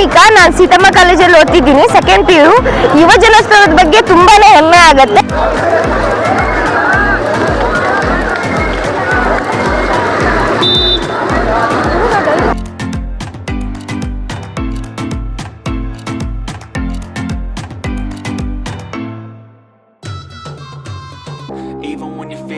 ಭೂಮಿಕಾ ನಾನು ಸೀತಮ್ಮ ಕಾಲೇಜಲ್ಲಿ ಓದ್ತಿದ್ದೀನಿ. Second P U ಯುವ ಜನೋತ್ಸವದ ಬಗ್ಗೆ ತುಂಬಾನೇ ಹೆಮ್ಮೆ ಆಗತ್ತೆ.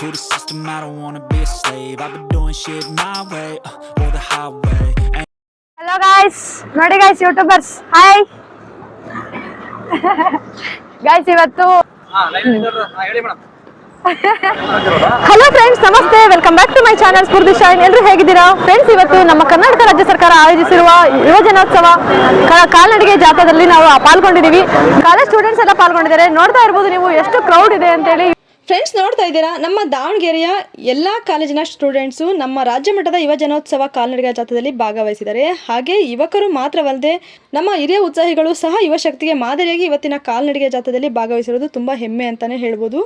To the system, I don't wanna be a slave. I've been doing shit my way, uh, or the highway. And hello guys ನೋಡಿ guys YouTubers hi guys ಇವತ್ತು hello friends ನಮಸ್ತೆ. Welcome back to my channel Spoorthi shine ಎಲ್ಲರೂ ಹೇಗಿದ್ದೀರಾ? Friends ಇವತ್ತು ನಮ್ಮ ಕರ್ನಾಟಕ ರಾಜ್ಯ ಸರ್ಕಾರ ಆಯೋಜಿಸಿರುವ ಯುವಜನೋತ್ಸವ ಕಾಲ್ನಡಿಗೆ ಜಾಥಾದಲ್ಲಿ ನಾವು ಪಾಲ್ಗೊಂಡಿದ್ದೀವಿ. ಕಾಲೇಜ್ ಸ್ಟೂಡೆಂಟ್ಸ್ ಎಲ್ಲ ಪಾಲ್ಗೊಂಡಿದ್ದಾರೆ. ನೋಡ್ತಾ ಇರ್ಬೋದು ನೀವು ಎಷ್ಟು ಕ್ರೌಡ್ ಇದೆ ಅಂತೇಳಿ. ಫ್ರೆಂಡ್ಸ್ ನೋಡ್ತಾ ಇದ್ದೀರಾ? ನಮ್ಮ ದಾವಣಗೆರೆಯ ಎಲ್ಲ ಕಾಲೇಜಿನ ಸ್ಟೂಡೆಂಟ್ಸು ನಮ್ಮ ರಾಜ್ಯ ಮಟ್ಟದ ಯುವ ಜನೋತ್ಸವ ಕಾಲ್ನಡಿಗೆ ಜಾಥಾದಲ್ಲಿ ಭಾಗವಹಿಸಿದ್ದಾರೆ. ಹಾಗೆ ಯುವಕರು ಮಾತ್ರವಲ್ಲದೆ ನಮ್ಮ ಹಿರಿಯ ಉತ್ಸಾಹಿಗಳು ಸಹ ಯುವಶಕ್ತಿಗೆ ಮಾದರಿಯಾಗಿ ಇವತ್ತಿನ ಕಾಲ್ನಡಿಗೆ ಜಾಥಾದಲ್ಲಿ ಭಾಗವಹಿಸಿರೋದು ತುಂಬ ಹೆಮ್ಮೆ ಅಂತಲೇ ಹೇಳ್ಬೋದು.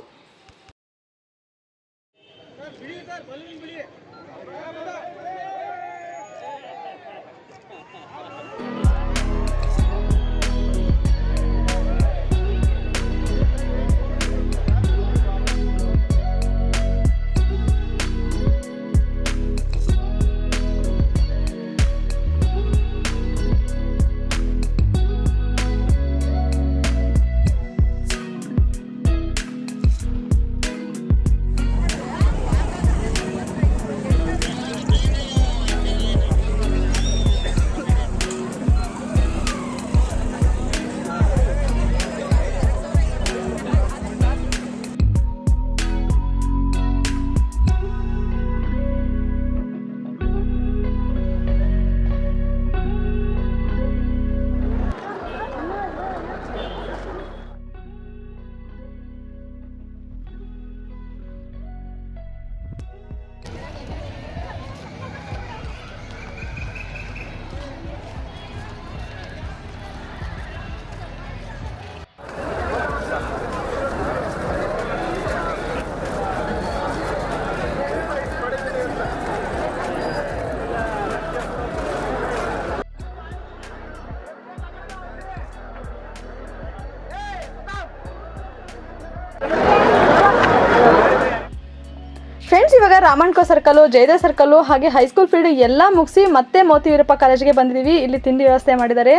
ರಾಮಣ್ಕೋ ಸರ್ಕಲು, ಜಯದೇವ್ ಸರ್ಕಲು ಹಾಗೆ ಹೈಸ್ಕೂಲ್ ಫೀಲ್ಡ್ ಎಲ್ಲ ಮುಗಿಸಿ ಮತ್ತೆ ಮೋತಿ ವೀರಪ್ಪ ಕಾಲೇಜಿಗೆ ಬಂದಿದ್ದೀವಿ ಇಲ್ಲಿ ತಿಂಡಿ ವ್ಯವಸ್ಥೆ ಮಾಡಿದ್ದಾರೆ.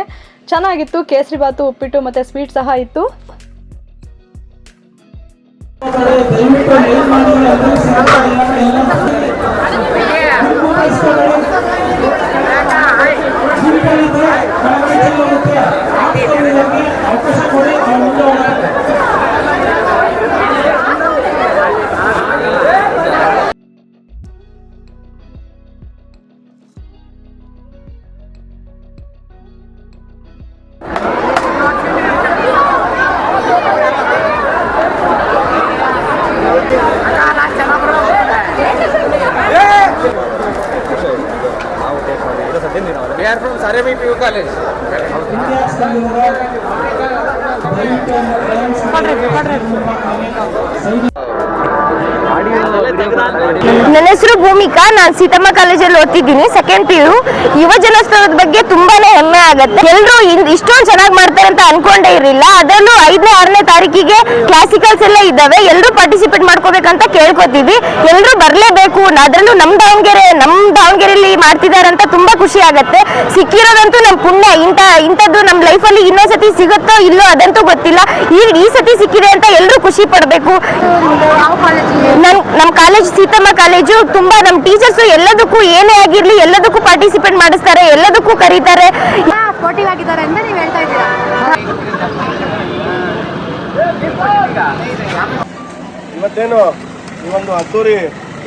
ಚೆನ್ನಾಗಿತ್ತು ಕೇಸರಿ ಬಾತು ಉಪ್ಪಿಟ್ಟು ಮತ್ತು ಸ್ವೀಟ್ ಸಹ ಇತ್ತು. सारे मी पी यू कॉलेज कॉलेज ನನ್ನ ಹೆಸರು ಭೂಮಿಕಾ. ನಾನು ಸೀತಮ್ಮ ಕಾಲೇಜಲ್ಲಿ ಓದ್ತಿದ್ದೀನಿ. ಸೆಕೆಂಡ್ ಪಿ ಯು ಯುವ ಜನೋತ್ಸವದ ಬಗ್ಗೆ ತುಂಬಾನೇ ಹೆಮ್ಮೆ ಆಗತ್ತೆ. ಎಲ್ಲರೂ ಇಷ್ಟೊಂದು ಚೆನ್ನಾಗಿ ಮಾಡ್ತಾರೆ ಅಂತ ಅನ್ಕೊಂಡೇ ಇರಲಿಲ್ಲ. ಅದರಲ್ಲೂ ಐದನೇ, ಆರನೇ ತಾರೀಕಿಗೆ ಕ್ಲಾಸಿಕಲ್ಸ್ ಎಲ್ಲ ಇದ್ದಾವೆ. ಎಲ್ಲರೂ ಪಾರ್ಟಿಸಿಪೇಟ್ ಮಾಡ್ಕೋಬೇಕಂತ ಕೇಳ್ಕೊತೀವಿ. ಎಲ್ಲರೂ ಬರಲೇಬೇಕು. ಅದರಲ್ಲೂ ನಮ್ಮ ದಾವಣಗೆರೆ ನಮ್ಮ ದಾವಣಗೆರೆಯಲ್ಲಿ ಮಾಡ್ತಿದ್ದಾರೆ ಅಂತ ತುಂಬಾ ಖುಷಿ ಆಗತ್ತೆ. ಸಿಕ್ಕಿರೋದಂತೂ ನಮ್ಮ ಪುಣ್ಯ. ಇಂಥ, ಇಂಥದ್ದು ನಮ್ಮ ಲೈಫಲ್ಲಿ ಇನ್ನೊಂದ್ಸತಿ ಸಿಗುತ್ತೋ ಇಲ್ಲೋ ಅದಂತೂ ಗೊತ್ತಿಲ್ಲ. ಈ ಈ ಸತಿ ಸಿಕ್ಕಿದೆ ಅಂತ ಎಲ್ಲರೂ ಖುಷಿ ಪಡಬೇಕು. ನಮ್ಮ ಕಾಲೇಜ್ ಸೀತಮ್ಮ ಕಾಲೇಜು ತುಂಬಾ ನಮ್ಮ ಟೀಚರ್ಸ್ ಎಲ್ಲದಕ್ಕೂ ಏನೇ ಆಗಿರ್ಲಿ ಎಲ್ಲದಕ್ಕೂ ಪಾರ್ಟಿಸಿಪೇಟ್ ಮಾಡಿಸ್ತಾರೆ ಎಲ್ಲದಕ್ಕೂ ಕರೀತಾರೆ. ಸ್ಪೋರ್ಟಿವ್ ಆಗಿದ್ದಾರೆ ಅಂತ ನೀವು ಹೇಳ್ತಾ ಇದ್ದೀರಾ? ಇವತ್ತೇನು ಈ ಒಂದು ಅದ್ದೂರಿ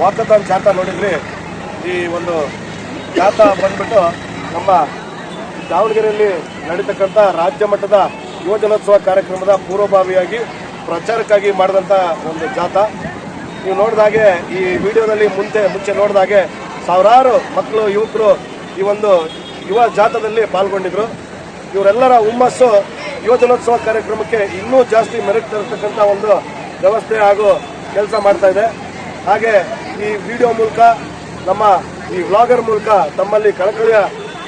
ವಾಕಥಾನ್ ಜಾಥಾ ನೋಡಿದ್ರಿ? ಈ ಒಂದು ಜಾಥಾ ಬಂದ್ಬಿಟ್ಟು ನಮ್ಮ ದಾವಣಗೆರೆಯಲ್ಲಿ ನಡೀತಕ್ಕಂಥ ರಾಜ್ಯ ಮಟ್ಟದ ಯುವ ಜನೋತ್ಸವ ಕಾರ್ಯಕ್ರಮದ ಪೂರ್ವಭಾವಿಯಾಗಿ ಪ್ರಚಾರಕ್ಕಾಗಿ ಮಾಡಿದಂಥ ಒಂದು ಜಾಥಾ. ನೀವು ನೋಡಿದಾಗೆ ಈ ವಿಡಿಯೋದಲ್ಲಿ ಮುಂಚೆ ಮುಂಚೆ ನೋಡಿದಾಗೆ ಸಾವಿರಾರು ಮಕ್ಕಳು, ಯುವಕರು ಈ ಒಂದು ಯುವ ಜಾಥಾದಲ್ಲಿ ಪಾಲ್ಗೊಂಡಿದ್ರು. ಇವರೆಲ್ಲರ ಹುಮ್ಮಸ್ಸು ಯುವಜನೋತ್ಸವ ಕಾರ್ಯಕ್ರಮಕ್ಕೆ ಇನ್ನೂ ಜಾಸ್ತಿ ಮೆರಿಟ್ ತರತಕ್ಕಂಥ ಒಂದು ವ್ಯವಸ್ಥೆ ಹಾಗೂ ಕೆಲಸ ಮಾಡ್ತಾ ಇದೆ. ಹಾಗೆ ಈ ವಿಡಿಯೋ ಮೂಲಕ ನಮ್ಮ ಈ ವ್ಲಾಗರ್ ಮೂಲಕ ತಮ್ಮಲ್ಲಿ ಕಳಕಳಿಯ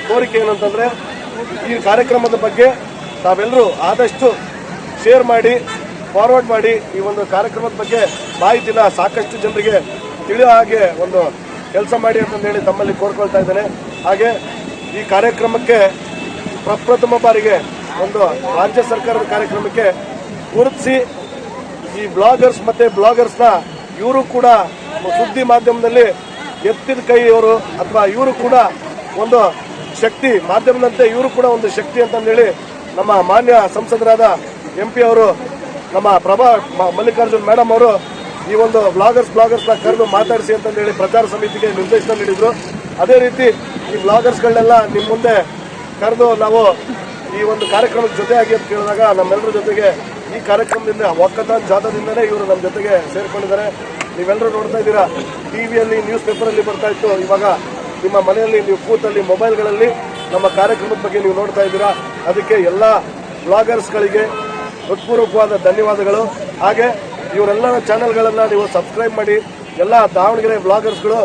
ಕೋರಿಕೆ ಏನಂತಂದರೆ ಈ ಕಾರ್ಯಕ್ರಮದ ಬಗ್ಗೆ ತಾವೆಲ್ಲರೂ ಆದಷ್ಟು ಶೇರ್ ಮಾಡಿ ಫಾರ್ವರ್ಡ್ ಮಾಡಿ ಈ ಒಂದು ಕಾರ್ಯಕ್ರಮದ ಬಗ್ಗೆ ಮಾಹಿತಿನ ಸಾಕಷ್ಟು ಜನರಿಗೆ ತಿಳಿಯೋ ಹಾಗೆ ಒಂದು ಕೆಲಸ ಮಾಡಿ ಅಂತಂದೇಳಿ ತಮ್ಮಲ್ಲಿ ಕೋರ್ಕೊಳ್ತಾ ಇದ್ದೇನೆ. ಹಾಗೆ ಈ ಕಾರ್ಯಕ್ರಮಕ್ಕೆ ಪ್ರಪ್ರಥಮ ಬಾರಿಗೆ ಒಂದು ರಾಜ್ಯ ಸರ್ಕಾರದ ಕಾರ್ಯಕ್ರಮಕ್ಕೆ ಗುರುತಿಸಿ ಈ ಬ್ಲಾಗರ್ಸ್ ಮತ್ತೆ ಬ್ಲಾಗರ್ಸ್ನ ಇವರು ಕೂಡ ಸುದ್ದಿ ಮಾಧ್ಯಮದಲ್ಲಿ ಎತ್ತಿದ ಕೈ ಇವರು ಅಥವಾ ಇವರು ಕೂಡ ಒಂದು ಶಕ್ತಿ ಮಾಧ್ಯಮದಂತೆ ಇವರು ಕೂಡ ಒಂದು ಶಕ್ತಿ ಅಂತಂದೇಳಿ ನಮ್ಮ ಮಾನ್ಯ ಸಂಸದರಾದ ಎಂ ಪಿ ಅವರು, ನಮ್ಮ ಪ್ರಭಾ ಮಲ್ಲಿಕಾರ್ಜುನ್ ಮೇಡಮ್ ಅವರು ಈ ಒಂದು ಬ್ಲಾಗರ್ಸ್ ಬ್ಲಾಗರ್ಸ್ನ ಕರೆದು ಮಾತಾಡಿಸಿ ಅಂತಂದೇಳಿ ಪ್ರಚಾರ ಸಮಿತಿಗೆ ನಿರ್ದೇಶನ ನೀಡಿದ್ರು. ಅದೇ ರೀತಿ ಈ ಬ್ಲಾಗರ್ಸ್ಗಳನ್ನೆಲ್ಲ ನಿಮ್ಮ ಮುಂದೆ ಕರೆದು ನಾವು ಈ ಒಂದು ಕಾರ್ಯಕ್ರಮದ ಜೊತೆಯಾಗಿ ಅಂತ ಕೇಳಿದಾಗ ನಮ್ಮೆಲ್ಲರ ಜೊತೆಗೆ ಈ ಕಾರ್ಯಕ್ರಮದಿಂದ ಒಕ್ಕತಾನ್ ಜಾಥಾದಿಂದಲೇ ಇವರು ನಮ್ಮ ಜೊತೆಗೆ ಸೇರಿಕೊಂಡಿದ್ದಾರೆ. ನೀವೆಲ್ಲರೂ ನೋಡ್ತಾ ಇದ್ದೀರಾ, ಟಿವಿಯಲ್ಲಿ ನ್ಯೂಸ್ ಪೇಪರಲ್ಲಿ ಬರ್ತಾ ಇತ್ತು. ಇವಾಗ ನಿಮ್ಮ ಮನೆಯಲ್ಲಿ, ನೀವು ಕೂತಲ್ಲಿ ಮೊಬೈಲ್ಗಳಲ್ಲಿ ನಮ್ಮ ಕಾರ್ಯಕ್ರಮದ ಬಗ್ಗೆ ನೀವು ನೋಡ್ತಾ ಇದ್ದೀರಾ. ಅದಕ್ಕೆ ಎಲ್ಲ ಬ್ಲಾಗರ್ಸ್ಗಳಿಗೆ ಹೃತ್ಪೂರ್ವಕವಾದ ಧನ್ಯವಾದಗಳು. ಹಾಗೆ ಇವರೆಲ್ಲರ ಚಾನೆಲ್ಗಳನ್ನು ನೀವು ಸಬ್ಸ್ಕ್ರೈಬ್ ಮಾಡಿ, ಎಲ್ಲ ದಾವಣಗೆರೆ ಬ್ಲಾಗರ್ಸ್ಗಳು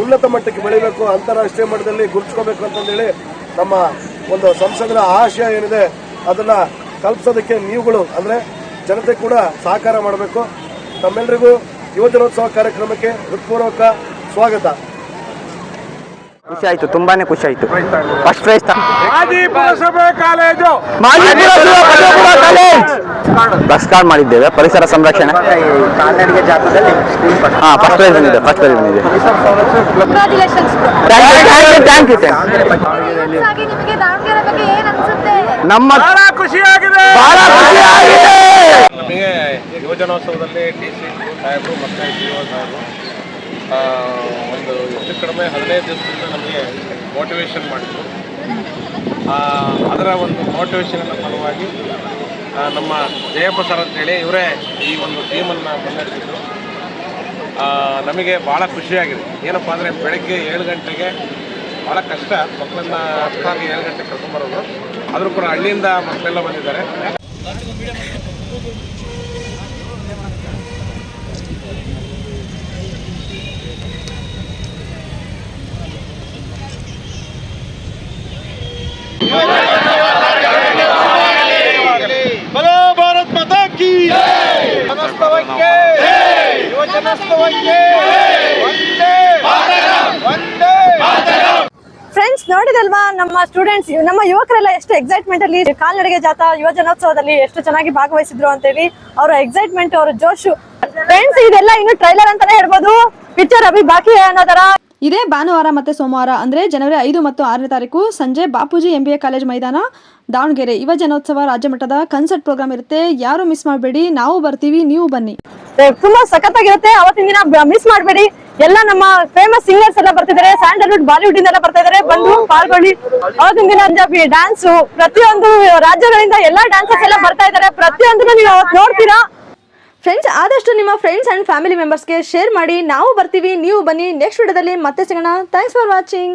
ಉನ್ನತ ಮಟ್ಟಕ್ಕೆ ಬೆಳಿಬೇಕು, ಅಂತಾರಾಷ್ಟ್ರೀಯ ಮಟ್ಟದಲ್ಲಿ ಗುರುತಿಸ್ಕೋಬೇಕು ಅಂತಂದೇಳಿ ನಮ್ಮ ಒಂದು ಸಂಸದರ ಆಶಯ ಏನಿದೆ, ಅದನ್ನು ಕಲ್ಪಿಸೋದಕ್ಕೆ ನೀವುಗಳು, ಅಂದರೆ ಜನತೆ ಕೂಡ ಸಹಕಾರ ಮಾಡಬೇಕು. ತಮ್ಮೆಲ್ಲರಿಗೂ ಯುವಜನೋತ್ಸವ ಕಾರ್ಯಕ್ರಮಕ್ಕೆ ಹೃತ್ಪೂರ್ವಕ ಸ್ವಾಗತ. ಖುಷಿ ಆಯ್ತು ತುಂಬಾನೇ ಖುಷಿ ಆಯ್ತು. ಫಸ್ಟ್ ಪ್ರೈಸ್ ಮಾಜಿ ಪುರಸಭೆ ಕಾಲೇಜು. ಬಸ್ ಕಾರ್ಡ್ ಮಾಡಿದ್ದೇವೆ ಪರಿಸರ ಸಂರಕ್ಷಣೆ. ಹಾ ಫಸ್ಟ್ ಪ್ರೈಸ್ ಬಂದಿದೆ ಫಸ್ಟ್ ಪ್ರೈಸ್ ಬಂದಿದೆ. ಥ್ಯಾಂಕ್ ಯು ಥ್ಯಾಂಕ್ ಯು ಆಗಿ ನಿಮಗೆ ದಾವಣಗೆರೆ ಬಗ್ಗೆ ಏನ್ ಅನ್ಸುತ್ತೆ? ನಮ್ಮ ಬಹಳ ಖುಷಿಯಾಗಿದೆ. ಬಹಳ ಖುಷಿ ಆಗಿದೆ ನಮಗೆ ಯುವಜನೋತ್ಸವದಲ್ಲಿ ಟಿ ಸಿ ಸಾಹೇಬರು ಮತ್ತು ಡಿ ಒ ಸಾಹೇಬರು ಒಂದು ಹೆಚ್ಚು ಕಡಿಮೆ ಹದಿನೈದು ದಿವಸದಿಂದ ನಮಗೆ ಮೋಟಿವೇಶನ್ ಮಾಡಿದ್ರು. ಅದರ ಒಂದು ಮೋಟಿವೇಶನ್ನ ಫಲವಾಗಿ ನಮ್ಮ ಜಯಪ್ಪ ಸರ್ ಅಂತೇಳಿ ಇವರೇ ಈ ಒಂದು ಟೀಮನ್ನು ಮುನ್ನಡೆಸಿದ್ರು. ನಮಗೆ ಭಾಳ ಖುಷಿಯಾಗಿದೆ. ಏನಪ್ಪ ಅಂದರೆ ಬೆಳಗ್ಗೆ ಏಳು ಗಂಟೆಗೆ ಭಾಳ ಕಷ್ಟ. ಮಕ್ಕಳನ್ನ ಹತ್ತಾಗಿ ಏಳು ಗಂಟೆಗೆ ಕರ್ಕೊಂಡ್ಬರೋದು ಆದರೂ ಕೂಡ ಹಳ್ಳಿಯಿಂದ ಮಕ್ಕಳೆಲ್ಲ ಬಂದಿದ್ದಾರೆ. ಫ್ರೆಂಡ್ಸ್ ನೋಡಿದಲ್ವಾ? ನಮ್ಮ ಸ್ಟೂಡೆಂಟ್ಸ್ ನಮ್ಮ ಯುವಕರೆಲ್ಲ ಎಷ್ಟು ಎಕ್ಸೈಟ್ಮೆಂಟ್ ಅಲ್ಲಿ ಕಾಲ್ನಡಿಗೆ ಜಾಥಾ ಯುವ ಜನೋತ್ಸವದಲ್ಲಿ ಎಷ್ಟು ಚೆನ್ನಾಗಿ ಭಾಗವಹಿಸಿದ್ರು ಅಂತೇಳಿ ಅವರ ಎಕ್ಸೈಟ್ಮೆಂಟ್ ಅವರ ಜೋಶು. ಫ್ರೆಂಡ್ಸ್ ಇದೆಲ್ಲ ಇನ್ನು ಟ್ರೈಲರ್ ಅಂತಾನೆ ಹೇಳ್ಬೋದು. ಪಿಕ್ಚರ್ ಅಭಿ ಬಾಕಿ ಅನ್ನೋದರ ಇದೇ ಭಾನುವಾರ ಮತ್ತೆ ಸೋಮವಾರ, ಅಂದ್ರೆ ಜನವರಿ ಐದು ಮತ್ತು ಆರನೇ ತಾರೀಕು ಸಂಜೆ Bapuji M B A college ಮೈದಾನ, ದಾವಣಗೆರೆ. ಯುವ ಜನೋತ್ಸವ ರಾಜ್ಯ ಮಟ್ಟದ ಕನ್ಸರ್ಟ್ ಪ್ರೋಗ್ರಾಮ್ ಇರುತ್ತೆ. ಯಾರು ಮಿಸ್ ಮಾಡಬೇಡಿ, ನಾವು ಬರ್ತೀವಿ, ನೀವು ಬನ್ನಿ. ತುಂಬಾ ಸಖತ್ತಾಗಿರುತ್ತೆ. ಅವತ್ತಿನ ದಿನ ಮಿಸ್ ಮಾಡಬೇಡಿ. ಎಲ್ಲ ನಮ್ಮ ಫೇಮಸ್ ಸಿಂಗರ್ಸ್ ಎಲ್ಲ ಬರ್ತಿದ್ದಾರೆ. ಸ್ಯಾಂಡಲ್ವುಡ್ ಬಾಲಿವುಡ್ ಇಂದ ಬರ್ತಾ ಇದಾರೆ ಬಂದು ಪಾಲ್ಗೊಳ್ಳಿ. ಅವತ್ತಿನ ದಿನ ಪಂಜಾಬಿ ಡ್ಯಾನ್ಸ್ ಪ್ರತಿಯೊಂದು ರಾಜ್ಯಗಳಿಂದ ಎಲ್ಲಾ ಡಾನ್ಸರ್ಸ್ ಎಲ್ಲ ಬರ್ತಾ ಇದಾರೆ ಪ್ರತಿಯೊಂದನ್ನು ನೀವು ಅವತ್ತು ನೋಡ್ತೀರಾ? ಫ್ರೆಂಡ್ಸ್ ಆದಷ್ಟು ನಿಮ್ಮ ಫ್ರೆಂಡ್ಸ್ ಅಂಡ್ ಫ್ಯಾಮಿಲಿ ಮೆಂಬರ್ಸ್ಗೆ ಶೇರ್ ಮಾಡಿ. ನಾವು ಬರ್ತೀವಿ, ನೀವು ಬನ್ನಿ. ನೆಕ್ಸ್ಟ್ ವಿಡಿಯೋದಲ್ಲಿ ಮತ್ತೆ ಸಿಗೋಣ. Thanks for watching